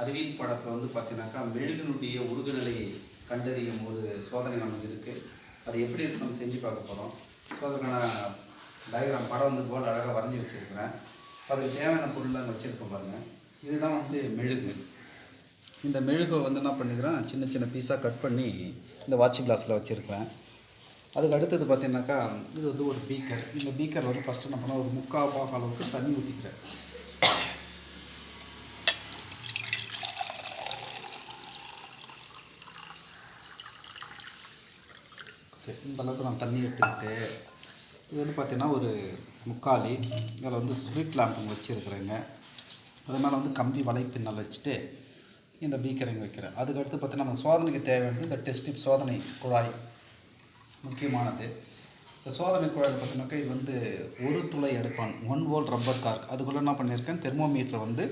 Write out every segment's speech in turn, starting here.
அறிவியல் பாடத்தில் வந்து பார்த்தீங்கன்னாக்கா மெழுகினுடைய உருகுநிலையை கண்டறியும் ஒரு சோதனை நமக்கு இருக்குது அது எப்படி இருக்கு நம்ம செஞ்சு பார்க்க போகிறோம் ஸோ அதுக்கான டயக்ராம் படம் வந்து போல் அழகாக வரைஞ்சி வச்சுருக்கிறேன். அதுக்கு தேவையான பொருள்லாம் அங்கே வச்சுருக்கோம் பாருங்கள் இதுதான் வந்து மெழுகு. இந்த மெழுகை வந்து என்ன பண்ணிக்கிறேன் சின்ன சின்ன பீஸாக கட் பண்ணி இந்த வாட்ச் கிளாஸில் வச்சுருக்கிறேன். அதுக்கு அடுத்தது பார்த்தீங்கன்னாக்கா இது வந்து ஒரு பீக்கர் இந்த பீக்கர் வந்து ஃபஸ்ட்டு என்ன பண்ணால் ஒரு முக்கால் பாக அளவுக்கு தண்ணி ஊற்றிக்கிறேன் ஓகே இந்த அளவுக்கு நான் தண்ணி எடுத்துக்கிட்டு இது வந்து பார்த்தீங்கன்னா ஒரு முக்காலி. இதில் வந்து ஸ்ப்ரிட் லேம்ப் வச்சுருக்குறேங்க. அது மேலே வந்து கம்பி வலைப்பின்னல் வச்சுட்டு இந்த பீக்கரிங் வைக்கிறேன். அதுக்கடுத்து பார்த்தீங்கன்னா நம்ம சோதனைக்கு தேவையானது இந்த டெஸ்டிப் சோதனை குழாய். முக்கியமானது. இந்த சோதனை குழாயில் பார்த்தீங்கன்னாக்கா இது வந்து ஒரு துளை எடுப்பான். ஒன் வோல் ரப்பர் கார்க் அதுக்குள்ளே என்ன பண்ணியிருக்கேன்? தெர்மோமீட்டரை வந்து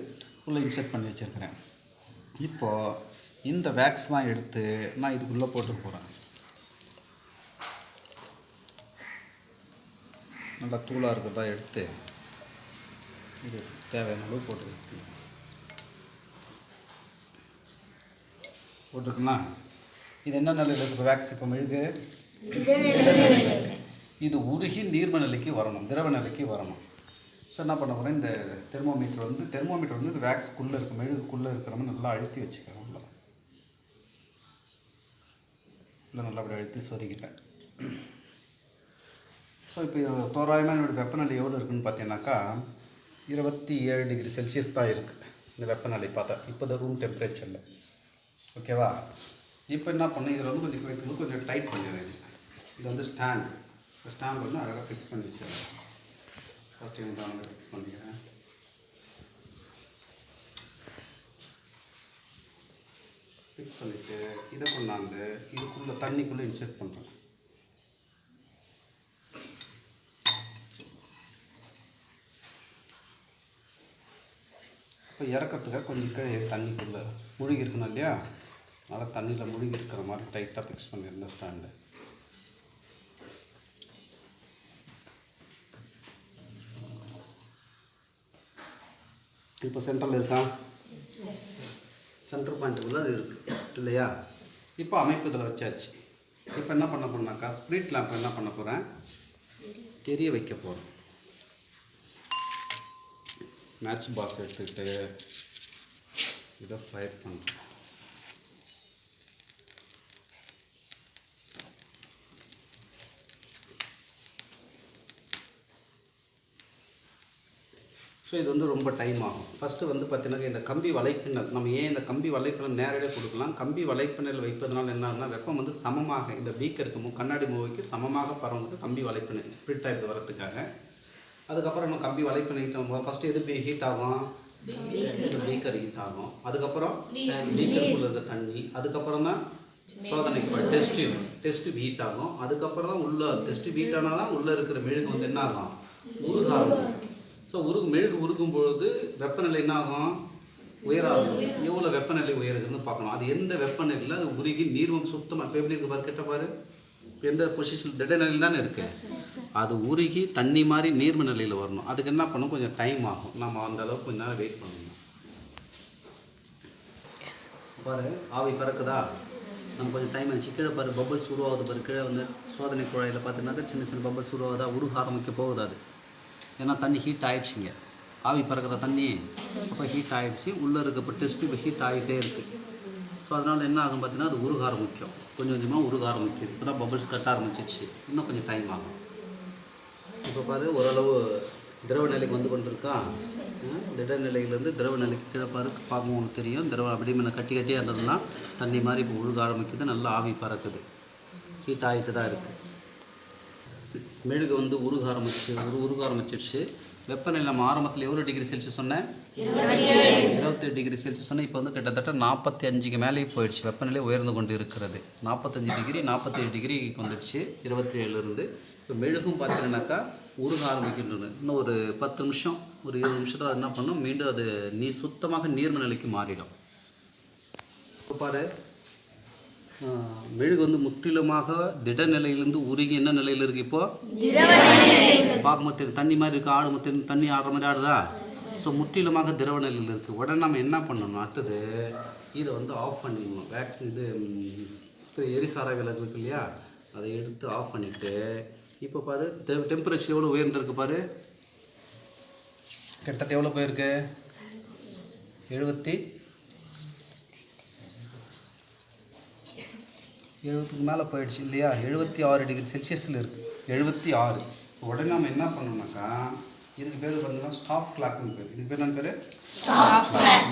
உள்ளே இன்செர்ட் பண்ணி வச்சுருக்கிறேன். இப்போது இந்த வேக்ஸ் தான் எடுத்து நான் இதுக்குள்ளே போட்டு போகிறேன் நல்லா தூளாக இருக்கிறதா எடுத்து இது தேவையான அளவு போட்டு வைக்கணும் இது என்ன நிலையில் இருக்குது வேக்ஸ் இப்போ மெழுகு? இது உருகி நீர்ம நிலைக்கு வரணும் திரவ நிலைக்கு வரணும். ஸோ என்ன பண்ண போகிறேன் இந்த தெர்மோமீட்டர் வந்து தெர்மோமீட்டர் வந்து இந்த வேக்ஸ்க்குள்ளே இருக்க மெழுகுக்குள்ளே இருக்கிற மாதிரி நல்லா அழுத்தி வச்சுக்கிறேன். உள்ள உள்ள நல்லா அப்படி அழுத்தி சொருகிட்டேன். ஸோ இப்போ இதோட தோராயமாக இதோட வெப்பநிலை எவ்வளோ இருக்குதுன்னு பார்த்தீங்கன்னாக்கா இருபத்தி ஏழு டிகிரி செல்சியஸ் தான் இருக்குது இந்த வெப்பநிலை பார்த்தா. இப்போ இந்த ரூம் டெம்பரேச்சரில் ஓகேவா இப்போ என்ன பண்ணு இதில் வந்து கொஞ்சம் வைக்கும்போது கொஞ்சம் டைட் பண்ணிடுறேன் இது. வந்து ஸ்டாண்ட் இந்த ஸ்டாண்ட் வந்து அழகாக ஃபிக்ஸ் பண்ணி வச்சிடுறேன் ஃபஸ்ட் டைம் தான் ஃபிக்ஸ் பண்ணிக்கிறேன். ஃபிக்ஸ் பண்ணிவிட்டு இதை கொண்டாந்து இதுக்குள்ளே தண்ணிக்குள்ளே இன்செர்ட் பண்ணுறேன் இப்போ இறக்கிறதுக்காக கொஞ்சம் கீழே தண்ணிக்குள்ளே முழுகி இருக்கணும் இல்லையா? அதனால் தண்ணியில் முழுகி இருக்கிற மாதிரி டைட்டாக ஃபிக்ஸ் பண்ணியிருந்தேன் ஸ்டாண்டு இப்போ சென்டரில் இருக்கா? சென்டர் பாயிண்ட்டுக்குள்ளே அது இருக்குது இல்லையா? இப்போ அமைப்பு இதில் வச்சாச்சு. இப்போ என்ன பண்ண போறேன்னாக்கா ஸ்ப்ரீட் லேம்ப் என்ன பண்ண போகிறேன் தெரிய வைக்க போகிறேன் மேட்ச் பாக்ஸ் எடுத்துக்கிட்டு இதை ஃபயர் பண்ணுறேன் ஸோ இது வந்து ரொம்ப டைம் ஆகும். ஃபஸ்ட்டு வந்து பார்த்தீங்கன்னா இந்த கம்பி வலைப்பின்னல் நம்ம ஏன் இந்த கம்பி வலைப்பின்னல் நேரடியாக கொடுக்கலாம்? கம்பி வலைப்பின்னல் வைப்பதனால என்னன்னா வெப்பம் வந்து சமமாக இந்த பீக்கருக்கு மு கண்ணாடி மூவைக்கு சமமாக பரவுறதுக்கு கம்பி வலைப்பின்னல் ஸ்ப்ரிட் ஆகிட்டு வரதுக்காக அதுக்கப்புறம் நம்ம கம்பி வலைப்பின்னிட்டோம் ஃபஸ்ட்டு எது ஹீட் ஆகும்? பீக்கர் ஹீட் ஆகும். அதுக்கப்புறம் பீக்கருக்குள்ள இருக்க தண்ணி. அதுக்கப்புறம் தான் சோதனைக்கு டெஸ்ட் டெஸ்ட் ஹீட் ஆகும். அதுக்கப்புறம் தான் உள்ள டெஸ்ட் ஹீட் ஆனால் தான் உள்ளே இருக்கிற மெழுகு வந்து என்ன ஆகும்? உருக ஆரம்பிக்கும் ஸோ உருகு மெழுகு உருகும் பொழுது வெப்பநிலை என்ன ஆகும்? உயராகும். எவ்வளோ வெப்பநிலை உயருதுன்னு பார்க்கணும் அது எந்த வெப்பநிலையில் அது உருகி நீர்வம் சுத்தமாக இப்போ எப்படி இருக்கு பாரு கிட்ட பாரு. எந்த பொசிஷன் திட நிலையில் தானே இருக்கு. அது உருகி தண்ணி மாதிரி நீர்ம நிலையில் வரணும். அதுக்கு என்ன பண்ணும் கொஞ்சம் டைம் ஆகும். நம்ம அந்த அளவுக்கு கொஞ்ச நேரம் வெயிட் பண்ணணும். பாரு ஆவி பறக்குதா? நம்ம கொஞ்சம் டைம் ஆச்சு. கீழே பாரு பபிள்ஸ் உருவாகுது பாரு. கீழே வந்து சோதனை குழாயில் பார்த்தீங்கன்னா சின்ன சின்ன பபிள்ஸ் உருவாகுதா? உருக ஆரம்பிக்க போகுது அது? ஏன்னா தண்ணி ஹீட் ஆயிடுச்சுங்க ஆவி பறக்கிற தண்ணி அப்போ ஹீட் ஆயிடுச்சு. உள்ளே இருக்க இப்போ டெஸ்ட்டு இப்போ ஹீட் ஆகிட்டே இருக்குது ஸோ அதனால் என்ன ஆகும் பார்த்தீங்கன்னா அது உருக ஆரம்பிக்கும். கொஞ்சம் கொஞ்சமாக உருக ஆரம்பிக்குது. இப்போ தான் பபிள்ஸ் கட்ட ஆரம்பிச்சிச்சு இன்னும் கொஞ்சம் டைம் ஆகும். இப்போ பாரு ஓரளவு திரவ நிலைக்கு வந்து கொண்டிருக்கா? ம், திட நிலையிலேருந்து திரவ நிலைக்கு கீழே பாரு. பார்க்கும் உங்களுக்கு தெரியும். திரவ அப்படியே முன்ன கட்டி கட்டியாக இருந்ததுன்னா தண்ணி மாதிரி இப்போ உருக ஆரம்பிக்குது. நல்லா ஆவி பறக்குது. ஹீட் ஆகிட்டு தான் இருக்குது மெழுகு வந்து உருக ஆரம்பிச்சு உரு உருக ஆரம்பிச்சிடுச்சு. வெப்பநிலை நம்ம ஆரம்பத்தில் எவ்வளோ டிகிரி செல்சியஸ் சொன்னேன்? இருபத்தேழு டிகிரி செல்சியஸ் சொன்னேன். இப்போ வந்து கிட்டத்தட்ட நாற்பத்தி அஞ்சுக்கு மேலே போயிடுச்சு. வெப்பநிலை உயர்ந்து கொண்டு இருக்கிறது. நாற்பத்தஞ்சு டிகிரி நாற்பத்தேழு டிகிரிக்கு வந்துடுச்சு. இருபத்தி ஏழுலேருந்து இப்போ மெழுகும் பார்த்தீங்கன்னாக்கா உருக ஆரம்பிக்கின்றது இன்னும் ஒரு பத்து நிமிஷம் ஒரு இருபது நிமிஷத்தில் என்ன பண்ணும்? மீண்டும் அது நீ சுத்தமாக நீர்ம நிலைக்கு மாறிடும். இப்போ பாரு மெழுகு வந்து முற்றிலுமாக திட நிலையிலிருந்து உருகி என்ன நிலையில் இருக்கு இப்போ? பார்க்கும்போது தெரியும் தண்ணி மாதிரி இருக்கு ஆடு தெரியும் தண்ணி ஆடுற மாதிரி ஆடுதா? ஸோ முற்றிலுமாக திரவ நிலையில் இருக்குது உடனே நம்ம என்ன பண்ணணும்? அடுத்தது இதை வந்து ஆஃப் பண்ணிடணும். வேக்ஸ் இது ஸ்ப்ரே எரிசாரா விலகு இருக்கு இல்லையா? அதை எடுத்து ஆஃப் பண்ணிவிட்டு இப்போ பாரு டெம்பரேச்சர் எவ்வளோ உயர்ந்திருக்கு பாரு? கிட்டத்தட்ட எவ்வளோ போயிருக்கு? எழுபத்தி எழுபத்துக்கு மேலே போயிடுச்சு இல்லையா? எழுபத்தி ஆறு டிகிரி செல்சியஸில் இருக்குது எழுபத்தி ஆறு. உடனே நம்ம என்ன பண்ணோம்னாக்கா இதுக்கு பேர் பார்த்தீங்கன்னா ஸ்டாஃப் கிளாக்னு பேர். இதுக்கு பேர் என்ன பேர்?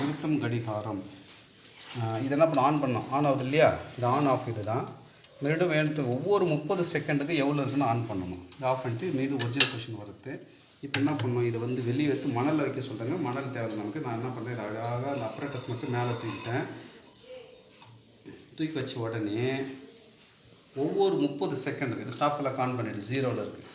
நிறுத்தம் கடிகாரம். ஆஹ் இது என்ன பண்ண ஆன் பண்ணோம் ஆன் ஆகுது இல்லையா? இது ஆன் ஆஃப் இது தான் மறுபடியும் வேணுத்து ஒவ்வொரு முப்பது செகண்டுக்கு எவ்வளோ இருக்குன்னு ஆன் பண்ணணும். இது ஆஃப் பண்ணிட்டு மீண்டும் ஒரிஜினல் கொஷின் வருது. இப்போ என்ன பண்ணணும்? இதை வந்து வெளியே எடுத்து மணலில் வைக்க சொல்கிறாங்க மணல் தேவை நமக்கு. நான் என்ன பண்ணுறேன் இதை அழகாக அந்த அப்ரேட்டஸ் மட்டும் மேலே தூக்கிட்டேன். தூக்கி வச்ச உடனே ஒவ்வொரு முப்பது செகண்டுக்கு இந்த ஸ்டாஃப் எல்லாம் கான் பண்ணிட்டு ஜீரோவில் இருக்குது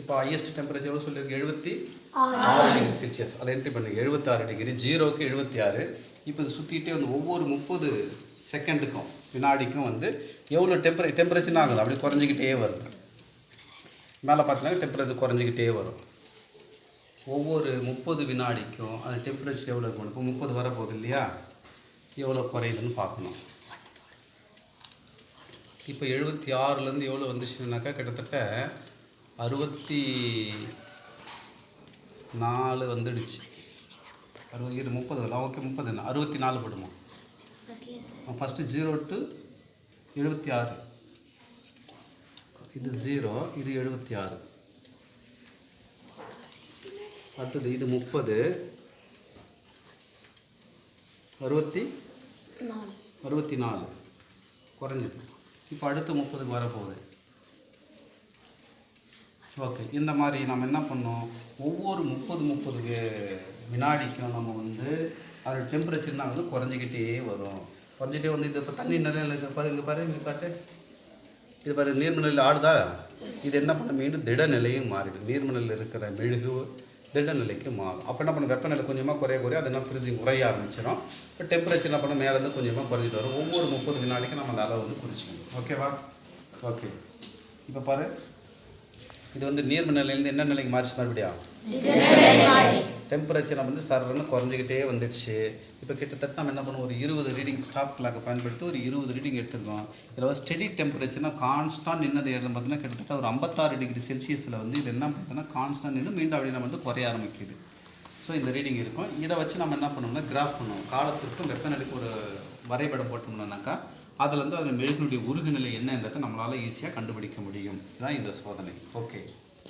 இப்போ ஹையஸ்ட் டெம்பரேச்சர் எவ்வளோ சொல்லியிருக்கு? எழுபத்தி ஆறு. டிகிரி செல்சியஸ் அதில் என்ட்ரி பண்ணுங்க எழுபத்தாறு டிகிரி ஜீரோக்கு எழுபத்தி ஆறு இப்போ இது சுற்றிட்டே வந்து ஒவ்வொரு முப்பது செகண்டுக்கும் வினாடிக்கும் வந்து எவ்வளோ டெம்பரே டெம்பரேச்சர் ஆகுது? அப்படி குறைஞ்சிக்கிட்டே வருது. மேலே பார்த்தீங்கன்னா டெம்பரேச்சர் குறைஞ்சிக்கிட்டே வரும். ஒவ்வொரு முப்பது வினாடிக்கும் அது டெம்பரேச்சர் எவ்வளோ இருக்கணும் இப்போ முப்பது வரப்போகுது இல்லையா? எவ்வளோ குறையுதுன்னு பார்க்கணும். இப்போ எழுபத்தி ஆறுலேருந்து எவ்வளோ வந்துச்சுனாக்கா கிட்டத்தட்ட அறுபத்தி நாலு வந்துடுச்சு. அறுபது இரு முப்பது வரலாம் ஓகே முப்பது என்ன? அறுபத்தி நாலு படுமா? ஃபஸ்ட்டு ஜீரோ டு எழுபத்தி ஆறு இது ஜீரோ இது எழுபத்தி ஆறு அடுத்தது இது முப்பது. அறுபத்தி அறுபத்தி நாலு. குறைஞ்சிது இப்போ அடுத்து முப்பதுக்கு வரப்போகுது. ஓகே இந்த மாதிரி நம்ம என்ன பண்ணோம்? ஒவ்வொரு முப்பது முப்பது வினாடிக்கும் நம்ம வந்து அதோட டெம்பரேச்சர்னா வந்து குறைஞ்சிக்கிட்டே வரும். குறைஞ்சிட்டே வந்து இது இப்போ தண்ணி நிலையில் இருக்கு. பாரு இங்கே பாரு இங்கே பாட்டு இது பாரு நீர்மணலில் ஆடுதா? இது என்ன பண்ண மீண்டும் திடநிலையும் மாறிடும். நீர்மணலில் இருக்கிற மெழுகு திடநிலைக்கு மாறும். அப்போ என்ன பண்ணும்? வெப்பநிலை கொஞ்சமாக குறைய குறைய அது என்ன ஃப்ரிட்ஜிங் குறைய ஆரம்பிச்சிடும் இப்போ டெம்பரேச்சர் என்ன பண்ண மேலேருந்து கொஞ்சமாக குறைஞ்சிட்டு வரும். ஒவ்வொரு முப்பது வினாடிக்கும் நம்ம அந்த அளவு வந்து குறிச்சிக்கணும். ஓகேவா ஓகே இப்போ பாரு. இது வந்து நீர்ம நிலையிலேருந்து என்ன நிலைக்கு மாறிச்சு மறுபடியும்? டெம்பரேச்சர் வந்து சர்றன்னு குறைஞ்சிக்கிட்டே வந்துடுச்சு. இப்போ கிட்டத்தட்ட நம்ம என்ன பண்ணுவோம்? ஒரு இருபது ரீடிங் ஸ்டாஃப் கிளாக்கை பயன்படுத்தி ஒரு இருபது ரீடிங் எடுத்துருக்கோம். இதில் வந்து ஸ்டெடி டெம்பரேச்சர்னா கான்ஸ்டாக நின்னது இடம் பார்த்தீங்கன்னா கிட்டத்தட்ட ஒரு ஐம்பத்தாறு டிகிரி செல்சியஸில் வந்து இது என்ன பார்த்தீங்கன்னா கான்ஸ்டாக நின்று மீண்டும் அப்படி நம்ம வந்து குறைய ஆரம்பிக்குது. ஸோ இந்த ரீடிங் இருக்கும். இதை வச்சு நம்ம என்ன பண்ணோம்னா கிராஃப் பண்ணுவோம். காலத்திற்கும் வெப்பநிலைக்கு ஒரு வரைபடம் போட்டோம்னாக்கா அதில் வந்து அதில் மெழுகினுடைய உருகுநிலை என்னன்றதை நம்மளால் ஈஸியாக கண்டுபிடிக்க முடியும். இதுதான் இந்த சோதனை. ஓகே